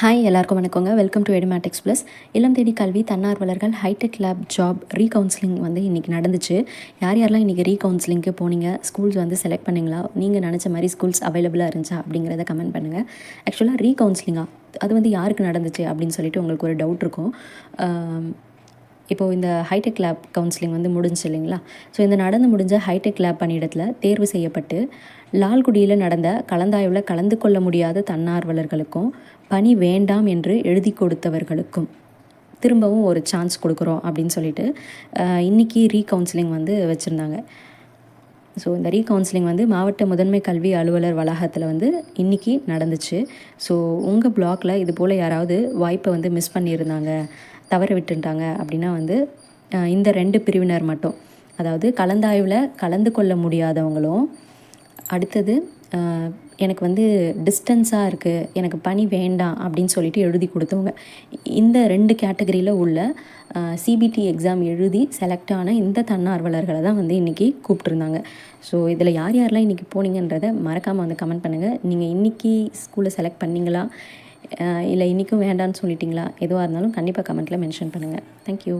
Hi எல்லாருக்கும் வணக்கங்க. Welcome to Edumatics plus இளம் தேடி கல்வி தன்னார்வலர்கள் ஹைடெக் லேப் ஜாப் ரீகவுன்சிலிங் வந்து இன்றைக்கி நடந்துச்சு. யார் யாரெல்லாம் இன்றைக்கி ரீகவுன்சிலிங்க்கு போனீங்க? ஸ்கூல்ஸ் வந்து செலக்ட் பண்ணிங்களா? நீங்கள் நினச்ச மாதிரி ஸ்கூல்ஸ் அவைலபிளாக இருந்துச்சா? அப்படிங்கிறத கமெண்ட் பண்ணுங்கள் ஆக்சுவலாக ரீகவுன்சிலிங்காக அது வந்து யாருக்கு நடந்துச்சு அப்படின்னு சொல்லிட்டு உங்களுக்கு ஒரு டவுட் இருக்கும். இப்போது இந்த ஹைடெக் லேப் கவுன்சிலிங் வந்து முடிஞ்சு இல்லைங்களா? ஸோ இந்த நடந்து முடிஞ்ச ஹைடெக் லேப் பணியிடத்தில் தேர்வு செய்யப்பட்டு லால்குடியில் நடந்த கலந்தாய்வில் கலந்து கொள்ள முடியாத தன்னார்வலர்களுக்கும் பணி வேண்டாம் என்று எழுதி கொடுத்தவர்களுக்கும் திரும்பவும் ஒரு சான்ஸ் கொடுக்குறோம் அப்படின்னு சொல்லிட்டு இன்றைக்கி ரீகவுன்சிலிங் வந்து வச்சுருந்தாங்க. ஸோ இந்த ரீகவுன்சிலிங் வந்து மாவட்ட முதன்மை கல்வி அலுவலர் வளாகத்தில் வந்து இன்றைக்கி நடந்துச்சு. ஸோ உங்கள் பிளாக்ல இது போல் யாராவது வாய்ப்பை வந்து மிஸ் பண்ணியிருந்தாங்க தவற விட்டுட்டாங்க அப்படின்னா வந்து இந்த ரெண்டு பிரிவினர் மட்டும். அதாவது கலந்தாய்வில் கலந்து கொள்ள முடியாதவங்களும் அடுத்தது எனக்கு வந்து டிஸ்டன்ஸாக இருக்குது எனக்கு பணி வேண்டாம் அப்படின்னு சொல்லிட்டு எழுதி கொடுத்தவங்க. இந்த ரெண்டு கேட்டகரியில் உள்ள சிபிடி எக்ஸாம் எழுதி செலக்ட் ஆன இந்த தன்னார்வலர்களை தான் வந்து இன்றைக்கி கூப்பிட்ருந்தாங்க ஸோ இதில் யார் யாரெல்லாம் இன்றைக்கி போனீங்கன்றதை மறக்காமல் வந்து கமெண்ட் பண்ணுங்கள் நீங்கள் இன்றைக்கி ஸ்கூலில் செலக்ட் பண்ணிங்களா? இல்லை இன்றைக்கும் வேண்டான்னு சொல்லிட்டிங்களா? எதுவாக இருந்தாலும் கண்டிப்பாக கமெண்ட்டில் மென்ஷன் பண்ணுங்கள் தேங்க்யூ